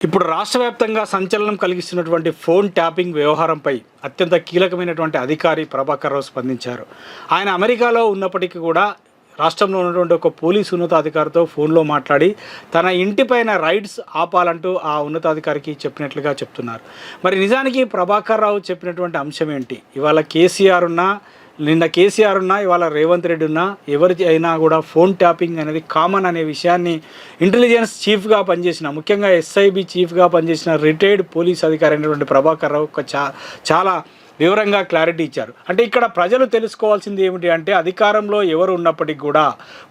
ఇప్పుడు రాష్ట్ర వ్యాప్తంగా సంచలనం కలిగిస్తున్నటువంటి ఫోన్ ట్యాపింగ్ వ్యవహారంపై అత్యంత కీలకమైనటువంటి అధికారి ప్రభాకర్ రావు స్పందించారు. ఆయన అమెరికాలో ఉన్నప్పటికీ కూడా రాష్ట్రంలో ఉన్నటువంటి ఒక పోలీసు ఉన్నతాధికారితో ఫోన్లో మాట్లాడి తన ఇంటిపైన రైడ్స్ ఆపాలంటూ ఆ ఉన్నతాధికారికి చెప్పినట్లుగా చెప్తున్నారు. మరి నిజానికి ప్రభాకర్ రావు చెప్పినటువంటి అంశం ఏంటి? ఇవాళ కేసీఆర్ ఉన్నా నిన్న కేసీఆర్ ఉన్నా ఇవాళ రేవంత్ రెడ్డి ఉన్నా ఎవరి అయినా కూడా ఫోన్ ట్యాపింగ్ అనేది కామన్ అనే విషయాన్ని ఇంటెలిజెన్స్ చీఫ్గా పనిచేసిన ముఖ్యంగా ఎస్ఐబి చీఫ్గా పనిచేసిన రిటైర్డ్ పోలీస్ అధికారి అయినటువంటి ప్రభాకర్ రావు ఒక చా చాలా వివరంగా క్లారిటీ ఇచ్చారు. అంటే ఇక్కడ ప్రజలు తెలుసుకోవాల్సింది ఏమిటి అంటే అధికారంలో ఎవరు ఉన్నప్పటికీ కూడా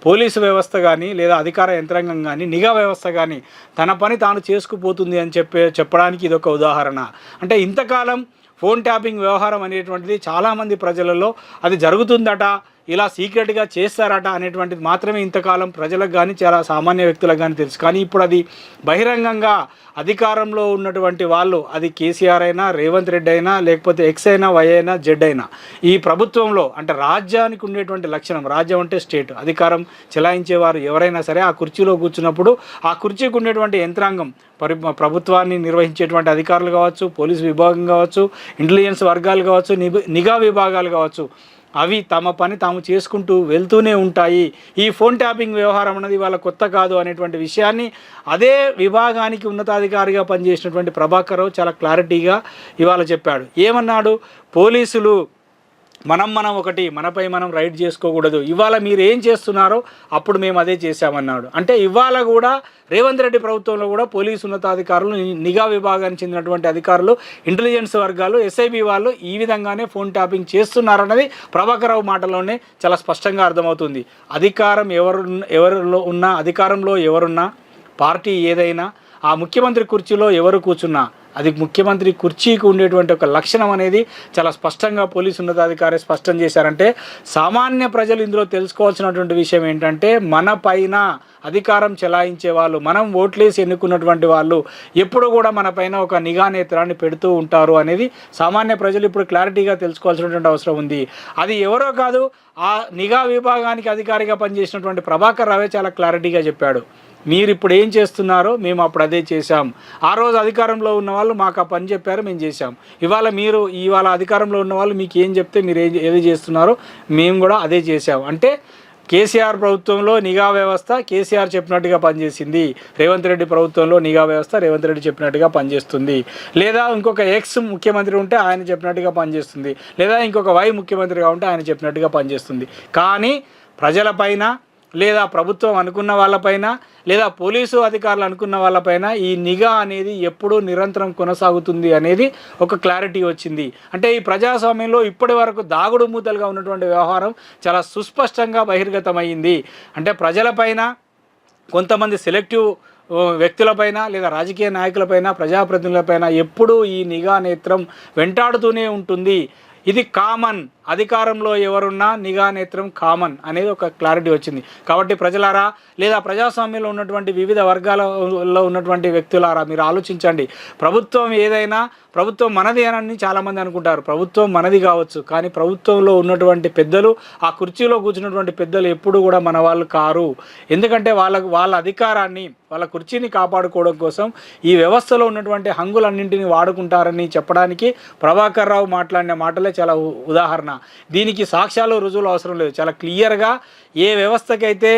పోలీసు వ్యవస్థ కానీ లేదా అధికార యంత్రాంగం కానీ నిఘా వ్యవస్థ కానీ తన పని తాను చేసుకుపోతుంది అని చెప్పే చెప్పడానికి ఇదొక ఉదాహరణ. అంటే ఇంతకాలం ఫోన్ ట్యాపింగ్ వ్యవహారం అనేటువంటిది చాలామంది ప్రజలలో అది జరుగుతుందట. ఇలా సీక్రెట్గా చేస్తారట అనేటువంటిది మాత్రమే ఇంతకాలం ప్రజలకు కానీ చాలా సామాన్య వ్యక్తులకు కానీ తెలుసు. కానీ ఇప్పుడు అది బహిరంగంగా అధికారంలో ఉన్నటువంటి వాళ్ళు అది కేసీఆర్ అయినా రేవంత్ రెడ్డి అయినా లేకపోతే ఎక్స్ అయినా వై అయినా జెడ్ అయినా ఈ ప్రభుత్వంలో అంటే రాజ్యానికి ఉండేటువంటి లక్షణం రాజ్యం అంటే స్టేట్ అధికారం చెలాయించేవారు ఎవరైనా సరే ఆ కుర్చీలో కూర్చున్నప్పుడు ఆ కుర్చీకి ఉండేటువంటి యంత్రాంగం పరి ప్రభుత్వాన్ని నిర్వహించేటువంటి అధికారులు కావచ్చు పోలీసు విభాగం కావచ్చు ఇంటెలిజెన్స్ వర్గాలు కావచ్చు నిఘా విభాగాలు కావచ్చు అవి తమ పని తాము చేసుకుంటూ వెళ్తూనే ఉంటాయి. ఈ ఫోన్ ట్యాపింగ్ వ్యవహారం అన్నది వాళ్ళ కొత్త కాదు అనేటువంటి విషయాన్ని అదే విభాగానికి ఉన్నతాధికారిగా పనిచేసినటువంటి ప్రభాకర్ చాలా క్లారిటీగా ఇవాళ చెప్పాడు. ఏమన్నాడు? పోలీసులు మనం మనం ఒకటి మనపై మనం రైడ్ చేసుకోకూడదు. ఇవాళ మీరు ఏం చేస్తున్నారో అప్పుడు మేము అదే చేశామన్నాడు. అంటే ఇవాళ కూడా రేవంత్ రెడ్డి ప్రభుత్వంలో కూడా పోలీసు ఉన్నతాధికారులు నిఘా విభాగానికి చెందినటువంటి అధికారులు ఇంటెలిజెన్స్ వర్గాలు ఎస్ఐబి వాళ్ళు ఈ విధంగానే ఫోన్ ట్యాపింగ్ చేస్తున్నారన్నది ప్రభాకరరావు మాటలోనే చాలా స్పష్టంగా అర్థమవుతుంది. అధికారం ఎవరు ఎవరిలో ఉన్నా అధికారంలో ఎవరున్నా పార్టీ ఏదైనా ఆ ముఖ్యమంత్రి కుర్చీలో ఎవరు కూర్చున్నా అది ముఖ్యమంత్రి కుర్చీకి ఉండేటువంటి ఒక లక్షణం అనేది చాలా స్పష్టంగా పోలీసు ఉన్నతాధికారి స్పష్టం చేశారంటే సామాన్య ప్రజలు ఇందులో తెలుసుకోవాల్సినటువంటి విషయం ఏంటంటే మన పైన అధికారం చెలాయించే వాళ్ళు మనం ఓట్లేసి ఎన్నుకున్నటువంటి వాళ్ళు ఎప్పుడు కూడా మన పైన ఒక నిఘా నేత్రాన్ని పెడుతూ ఉంటారు అనేది సామాన్య ప్రజలు ఇప్పుడు క్లారిటీగా తెలుసుకోవాల్సినటువంటి అవసరం ఉంది. అది ఎవరో కాదు ఆ నిఘా విభాగానికి అధికారిగా పనిచేసినటువంటి ప్రభాకర్ రావే చాలా క్లారిటీగా చెప్పాడు. మీరు ఇప్పుడు ఏం చేస్తున్నారో మేము అప్పుడు అదే చేశాం. ఆ రోజు అధికారంలో ఉన్న వాళ్ళు మాకు ఆ పని చెప్పారు మేము చేశాం. ఇవాళ మీరు ఇవాళ అధికారంలో ఉన్న వాళ్ళు మీకు ఏం చెప్తే మీరు ఏం ఏది చేస్తున్నారో మేము కూడా అదే చేశాం. అంటే కేసీఆర్ ప్రభుత్వంలో నిఘా వ్యవస్థ కేసీఆర్ చెప్పినట్టుగా పనిచేసింది. రేవంత్ రెడ్డి ప్రభుత్వంలో నిఘా వ్యవస్థ రేవంత్ రెడ్డి చెప్పినట్టుగా పనిచేస్తుంది. లేదా ఇంకొక ఎక్స్ ముఖ్యమంత్రి ఉంటే ఆయన చెప్పినట్టుగా పనిచేస్తుంది. లేదా ఇంకొక వై ముఖ్యమంత్రిగా ఉంటే ఆయన చెప్పినట్టుగా పనిచేస్తుంది. కానీ ప్రజలపైన లేదా ప్రభుత్వం అనుకున్న వాళ్ళపైన లేదా పోలీసు అధికారులు అనుకున్న వాళ్ళపైన ఈ నిఘా అనేది ఎప్పుడూ నిరంతరం కొనసాగుతుంది అనేది ఒక క్లారిటీ వచ్చింది. అంటే ఈ ప్రజాస్వామ్యంలో ఇప్పటి వరకు దాగుడు మూతలుగా ఉన్నటువంటి వ్యవహారం చాలా సుస్పష్టంగా బహిర్గతమైంది అంటే ప్రజలపైన కొంతమంది సెలెక్టివ్ వ్యక్తులపైన లేదా రాజకీయ నాయకులపైన ప్రజాప్రతినిధులపైన ఎప్పుడూ ఈ నిఘా నేత్రం వెంటాడుతూనే ఉంటుంది. ఇది కామన్. అధికారంలో ఎవరున్నా నిఘా నేత్రం కామన్ అనేది ఒక క్లారిటీ వచ్చింది. కాబట్టి ప్రజలారా లేదా ప్రజాస్వామ్యంలో ఉన్నటువంటి వివిధ వర్గాలలో ఉన్నటువంటి వ్యక్తులారా మీరు ఆలోచించండి. ప్రభుత్వం ఏదైనా ప్రభుత్వం మనది అని చాలామంది అనుకుంటారు. ప్రభుత్వం మనది కావచ్చు కానీ ప్రభుత్వంలో ఉన్నటువంటి పెద్దలు ఆ కుర్చీలో కూర్చున్నటువంటి పెద్దలు ఎప్పుడు కూడా మన వాళ్ళు కారు. ఎందుకంటే వాళ్ళకు వాళ్ళ అధికారాన్ని వాళ్ళ కుర్చీని కాపాడుకోవడం కోసం ఈ వ్యవస్థలో ఉన్నటువంటి హంగులన్నింటినీ వాడుకుంటారని చెప్పడానికి ప్రభాకర్ రావు మాట్లాడిన మాటలే చాలా ఉ- ఉదాహరణ. దీనికి సాక్ష్యాలు రుజువులు అవసరం లేదు. చాలా క్లియర్గా ఏ వ్యవస్థకైతే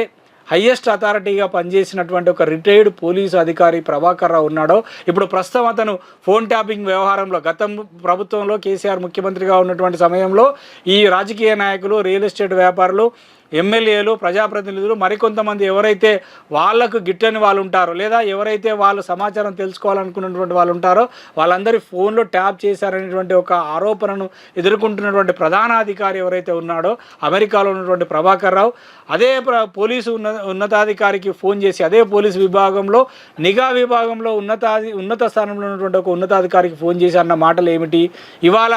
హయ్యెస్ట్ అథారిటీగా పనిచేసినటువంటి ఒక రిటైర్డ్ పోలీసు అధికారి ప్రభాకర్ రావు ఉన్నాడో ఇప్పుడు ప్రస్తుతం అతను ఫోన్ ట్యాపింగ్ వ్యవహారంలో గతం ప్రభుత్వంలో కేసీఆర్ ముఖ్యమంత్రిగా ఉన్నటువంటి సమయంలో ఈ రాజకీయ నాయకులు రియల్ ఎస్టేట్ వ్యాపారులు ఎమ్మెల్యేలు ప్రజాప్రతినిధులు మరికొంతమంది ఎవరైతే వాళ్ళకు గిట్టని వాళ్ళు ఉంటారో లేదా ఎవరైతే వాళ్ళు సమాచారం తెలుసుకోవాలనుకున్నటువంటి వాళ్ళు ఉంటారో వాళ్ళందరి ఫోన్లో ట్యాప్ చేశారనేటువంటి ఒక ఆరోపణను ఎదుర్కొంటున్నటువంటి ప్రధానాధికారి ఎవరైతే ఉన్నాడో అమెరికాలో ఉన్నటువంటి ప్రభాకర్ రావు అదే ప్ర- పోలీసు ఉన్న ఉన్నతాధికారికి ఫోన్ చేసి అదే పోలీసు విభాగంలో నిఘా విభాగంలో ఉన్నతాది ఉన్నత స్థానంలో ఉన్నటువంటి ఒక ఉన్నతాధికారికి ఫోన్ చేసి అన్న మాటలు ఏమిటి ఇవాళ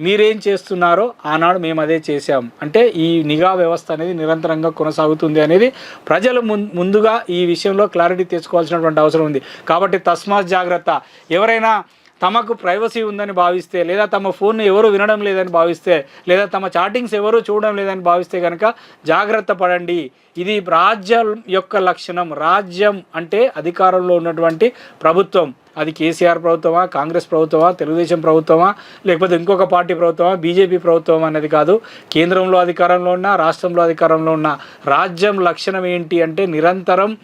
మీరేం చేస్తున్నారో ఆనాడు మేము అదే చేశాం. అంటే ఈ నిఘా వ్యవస్థ అనేది నిరంతరంగా కొనసాగుతుంది అనేది ప్రజలు ముందుగా ఈ విషయంలో క్లారిటీ తెచ్చుకోవాల్సినటువంటి అవసరం ఉంది. కాబట్టి తస్మాత్ జాగ్రత్త. ఎవరైనా తమకు ప్రైవసీ ఉందని భావిస్తే లేదా తమ ఫోన్ ఎవరు వినడం లేదని భావిస్తే లేదా తమ చాటింగ్స్ ఎవరు చూడడం లేదని భావిస్తే కనుక జాగ్రత్త పడండి. ఇది రాజ్యం యొక్క లక్షణం. రాజ్యం అంటే అధికారంలో ఉన్నటువంటి ప్రభుత్వం. అది కేసీఆర్ ప్రభుత్వమా కాంగ్రెస్ ప్రభుత్వమా తెలుగుదేశం ప్రభుత్వమా లేకపోతే ఇంకొక పార్టీ ప్రభుత్వమా బీజేపీ ప్రభుత్వం అనేది కాదు. కేంద్రంలో అధికారంలో ఉన్న రాష్ట్రంలో అధికారంలో ఉన్న రాజ్యం లక్షణం ఏంటి అంటే నిరంతరం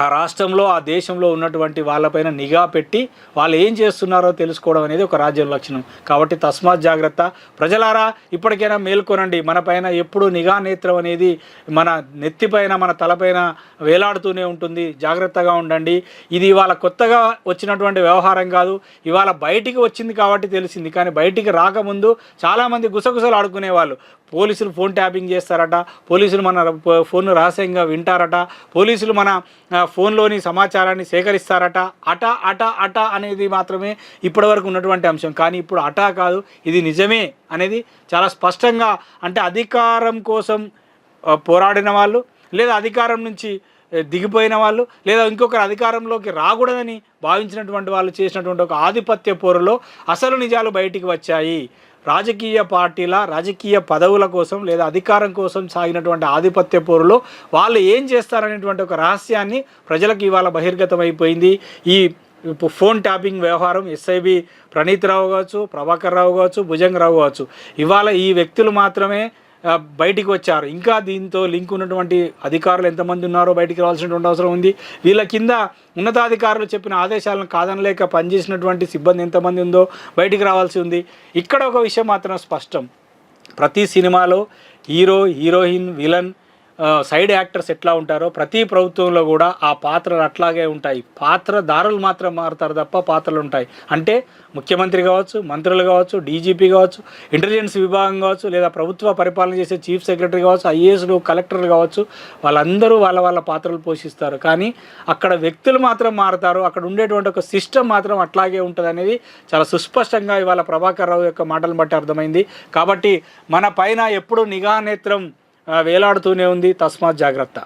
ఆ రాష్ట్రంలో ఆ దేశంలో ఉన్నటువంటి వాళ్ళపైన నిఘా పెట్టి వాళ్ళు ఏం చేస్తున్నారో తెలుసుకోవడం అనేది ఒక రాజ్యం లక్షణం. కాబట్టి తస్మాత్ జాగ్రత్త. ప్రజలారా ఇప్పటికైనా మేల్కొనండి. మన పైన ఎప్పుడు నిఘా నేత్రం అనేది మన నెత్తిపైన మన తలపైన వేలాడుతూనే ఉంటుంది. జాగ్రత్తగా ఉండండి. ఇది ఇవాళ కొత్తగా వచ్చినటువంటి వ్యవహారం కాదు. ఇవాళ బయటికి వచ్చింది కాబట్టి తెలిసింది. కానీ బయటికి రాకముందు చాలామంది గుసగుసలు ఆడుకునేవాళ్ళు పోలీసులు ఫోన్ ట్యాపింగ్ చేస్తారట పోలీసులు మన ఫోన్ రహస్యంగా వింటారట పోలీసులు మన ఫోన్లోని సమాచారాన్ని సేకరిస్తారట. అట అట అట అనేది మాత్రమే ఇప్పటివరకు ఉన్నటువంటి అంశం. కానీ ఇప్పుడు అటా కాదు ఇది నిజమే అనేది చాలా స్పష్టంగా అంటే అధికారం కోసం పోరాడిన వాళ్ళు లేదా అధికారం నుంచి దిగిపోయిన వాళ్ళు లేదా ఇంకొకరు అధికారంలోకి రాకూడదని భావించినటువంటి వాళ్ళు చేసినటువంటి ఒక ఆధిపత్య పోరులో అసలు నిజాలు బయటికి వచ్చాయి. రాజకీయ పార్టీల రాజకీయ పదవుల కోసం లేదా అధికారం కోసం సాగినటువంటి ఆధిపత్య పోరులో వాళ్ళు ఏం చేస్తారనేటువంటి ఒక రహస్యాన్ని ప్రజలకు ఇవాళ బహిర్గతం అయిపోయింది ఈ ఫోన్ ట్యాపింగ్ వ్యవహారం ఎస్ఐబి ప్రణీత్ రావు కావచ్చు ప్రభాకర్ రావు కావచ్చు భుజంగరావు కావచ్చు. ఇవాళ ఈ వ్యక్తులు మాత్రమే బయటికి వచ్చారు. ఇంకా దీంతో లింక్ ఉన్నటువంటి అధికారులు ఎంతమంది ఉన్నారో బయటికి రావాల్సినటువంటి అవసరం ఉంది. వీళ్ళ కింద ఉన్నతాధికారులు చెప్పిన ఆదేశాలను కాదనలేక పనిచేసినటువంటి సిబ్బంది ఎంతమంది ఉందో బయటికి రావాల్సి ఉంది. ఇక్కడ ఒక విషయం మాత్రం స్పష్టం. ప్రతి సినిమాలో hero heroine villain side actors ఎట్లా ఉంటారో ప్రతి ప్రభుత్వంలో కూడా ఆ పాత్రలు అట్లాగే ఉంటాయి. పాత్రధారులు మాత్రం మారుతారు తప్ప పాత్రలు ఉంటాయి. అంటే ముఖ్యమంత్రి కావచ్చు మంత్రులు కావచ్చు డీజీపీ కావచ్చు ఇంటెలిజెన్స్ విభాగం కావచ్చు లేదా ప్రభుత్వ పరిపాలన చేసే చీఫ్ సెక్రటరీ కావచ్చు ఐఏఎస్లు కలెక్టర్లు కావచ్చు వాళ్ళందరూ వాళ్ళ వాళ్ళ పాత్రలు పోషిస్తారు. కానీ అక్కడ వ్యక్తులు మాత్రం మారుతారు. అక్కడ ఉండేటువంటి ఒక సిస్టమ్ మాత్రం అట్లాగే ఉంటుంది అనేది చాలా సుస్పష్టంగా ఇవాళ ప్రభాకర్ రావు యొక్క మాటలను బట్టి అర్థమైంది. కాబట్టి మన పైన ఎప్పుడు నిఘా నేత్రం వేలాడుతూనే ఉంది. తస్మాత్ జాగ్రత్త.